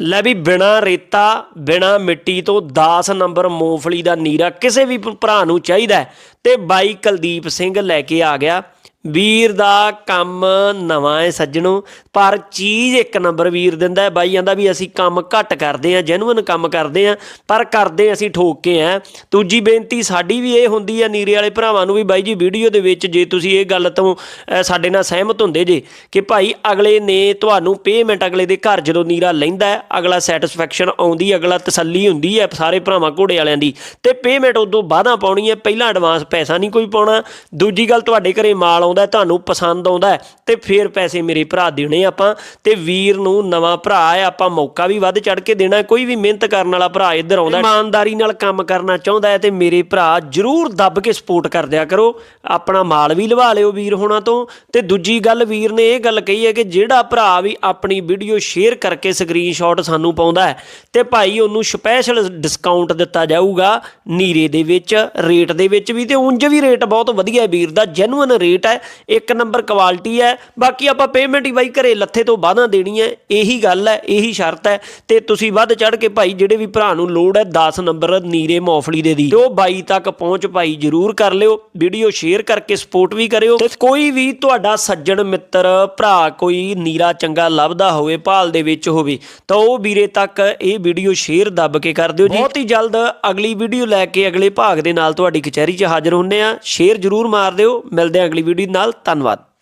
ਲੈ ਵੀ ਬਿਨਾ ਰੇਤਾ, ਬਿਨਾ ਮਿੱਟੀ ਤੋਂ 10 ਨੰਬਰ ਮੂੰਗਫਲੀ ਦਾ ਨੀਰਾ ਕਿਸੇ ਵੀ ਭਰਾ ਨੂੰ ਚਾਹੀਦਾ ਹੈ। ਤੇ ਬਾਈ ਕੁਲਦੀਪ ਸਿੰਘ ਲੈ ਕੇ ਆ ਗਿਆ। ਵੀਰ ਦਾ ਕੰਮ ਨਵਾਂ ਹੈ ਸੱਜਣੋ, ਪਰ ਚੀਜ਼ ਇੱਕ ਨੰਬਰ ਵੀਰ ਦਿੰਦਾ ਹੈ। ਬਾਈ ਕਹਿੰਦਾ ਵੀ ਅਸੀਂ ਕੰਮ ਘੱਟ ਕਰਦੇ ਆ ਜੈਨੂਇਨ ਕੰਮ ਕਰਦੇ ਆ ਪਰ ਕਰਦੇ ਅਸੀਂ ਠੋਕ ਕੇ ਆ ਦੂਜੀ ਬੇਨਤੀ ਸਾਡੀ ਵੀ ਇਹ ਹੁੰਦੀ ਆ ਨੀਰੇ ਵਾਲੇ ਭਰਾਵਾਂ ਨੂੰ ਵੀ ਬਾਈ ਜੀ, ਵੀਡੀਓ ਦੇ ਵਿੱਚ ਜੇ ਤੁਸੀਂ ਇਹ ਗੱਲ ਤੋਂ ਸਾਡੇ ਨਾਲ ਸਹਿਮਤ ਹੁੰਦੇ ਜੇ ਕਿ ਭਾਈ ਅਗਲੇ ਨੇ ਤੁਹਾਨੂੰ ਪੇਮੈਂਟ ਅਗਲੇ ਦੇ ਘਰ ਜਦੋਂ ਨੀਰਾ ਲੈਂਦਾ ਹੈ, ਅਗਲਾ ਸੈਟੀਸਫੈਕਸ਼ਨ ਆਉਂਦੀ, ਅਗਲਾ ਤਸੱਲੀ ਹੁੰਦੀ ਹੈ ਸਾਰੇ ਭਰਾਵਾਂ ਘੋੜੇ ਵਾਲਿਆਂ ਦੀ, ਤੇ ਪੇਮੈਂਟ ਉਦੋਂ ਬਾਅਦਾਂ ਪਾਉਣੀ ਹੈ, ਪਹਿਲਾਂ ਐਡਵਾਂਸ ਪੈਸਾ ਨਹੀਂ ਕੋਈ ਪਾਉਣਾ। ਦੂਜੀ ਗੱਲ ਤੁਹਾਡੇ ਘਰੇ ਮਾਲ ਆਉਂਦਾ ਤੁਹਾਨੂੰ ਪਸੰਦ ਆਉਂਦਾ ਤੇ ਫਿਰ ਪੈਸੇ ਮੇਰੇ ਭਰਾ ਦੇਣੇ ਆਪਾਂ ਤੇ ਵੀਰ ਨੂੰ ਨਵਾਂ ਭਰਾ ਹੈ ਆਪਾਂ ਮੌਕਾ ਵੀ ਵੱਧ ਚੜ ਕੇ ਦੇਣਾ। ਕੋਈ ਵੀ ਮਿਹਨਤ ਕਰਨ ਵਾਲਾ ਭਰਾ ਇੱਧਰ ਆਉਂਦਾ ਇਮਾਨਦਾਰੀ ਨਾਲ ਕੰਮ ਕਰਨਾ ਚਾਹੁੰਦਾ ਹੈ ਤੇ ਮੇਰੇ ਭਰਾ ਜਰੂਰ ਦੱਬ ਕੇ ਸਪੋਰਟ ਕਰ ਦਿਆ ਕਰੋ। ਆਪਣਾ ਮਾਲ ਵੀ ਲਵਾ ਲਿਓ ਵੀਰ ਹੋਣਾ ਤੋਂ। ਤੇ ਦੂਜੀ ਗੱਲ ਵੀਰ ਨੇ ਇਹ ਗੱਲ ਕਹੀ ਹੈ ਕਿ ਜਿਹੜਾ ਭਰਾ ਵੀ ਆਪਣੀ ਵੀਡੀਓ ਸ਼ੇਅਰ ਕਰਕੇ ਸਕਰੀਨਸ਼ਾਟ ਸਾਨੂੰ ਪਾਉਂਦਾ ਹੈ ਤੇ ਭਾਈ ਉਹਨੂੰ ਸਪੈਸ਼ਲ ਡਿਸਕਾਊਂਟ ਦਿੱਤਾ ਜਾਊਗਾ ਨੀਰੇ ਦੇ ਵਿੱਚ ਰੇਟ ਦੇ ਵਿੱਚ ਵੀ ਤੇ ਉਂਝ ਵੀ ਰੇਟ ਬਹੁਤ ਵਧੀਆ ਹੈ ਵੀਰ ਦਾ ਜੈਨੂਇਨ ਰੇਟ ਹੈ। ਇੱਕ ਨੰਬਰ ਕੁਆਲਿਟੀ ਹੈ। ਬਾਕੀ ਆਪਾਂ ਪੇਮੈਂਟ ਹੀ ਬਾਈ ਘਰੇ ਲੱਥੇ ਤੋਂ ਬਾਅਦਾਂ ਦੇਣੀ ਹੈ। ਇਹੀ ਗੱਲ ਹੈ, ਇਹੀ ਸ਼ਰਤ ਹੈ। ਤੇ ਤੁਸੀਂ ਵੱਧ ਚੜ ਕੇ ਭਾਈ ਜਿਹੜੇ ਵੀ ਭਰਾ ਨੂੰ ਲੋੜ ਹੈ 10 ਨੰਬਰ ਨੀਰੇ ਮੌਫਲੀ ਦੇ ਦੀ। ਤੇ ਉਹ ਬਾਈ ਤੱਕ ਪਹੁੰਚ ਭਾਈ ਜਰੂਰ ਕਰ ਲਿਓ। ਵੀਡੀਓ ਸ਼ੇਅਰ ਕਰਕੇ ਸਪੋਰਟ ਵੀ ਕਰਿਓ। ਤੇ ਕੋਈ ਵੀ ਤੁਹਾਡਾ ਸੱਜਣ ਮਿੱਤਰ, ਭਰਾ ਕੋਈ ਨੀਰਾ ਚੰਗਾ ਲੱਭਦਾ ਹੋਵੇ, ਭਾਲ ਦੇ ਵਿੱਚ ਹੋਵੇ, ਤਾਂ ਉਹ ਵੀਰੇ ਤੱਕ ਇਹ ਵੀਡੀਓ ਸ਼ੇਅਰ ਦੱਬ ਕੇ ਕਰ ਦਿਓ ਜੀ। ਬਹੁਤ ਹੀ ਜਲਦ ਅਗਲੀ ਵੀਡੀਓ ਲੈ ਕੇ ਅਗਲੇ ਭਾਗ ਦੇ ਨਾਲ ਤੁਹਾਡੀ ਕਚਹਿਰੀ 'ਚ ਹਾਜ਼ਰ ਹੁੰਨੇ ਆ। ਸ਼ੇਅਰ ਜਰੂਰ ਮਾਰ ਦਿਓ। ਮਿਲਦੇ ਆ ਅਗਲੀ ਵੀਡੀਓ ਨਾਲ ਧੰਨਵਾਦ।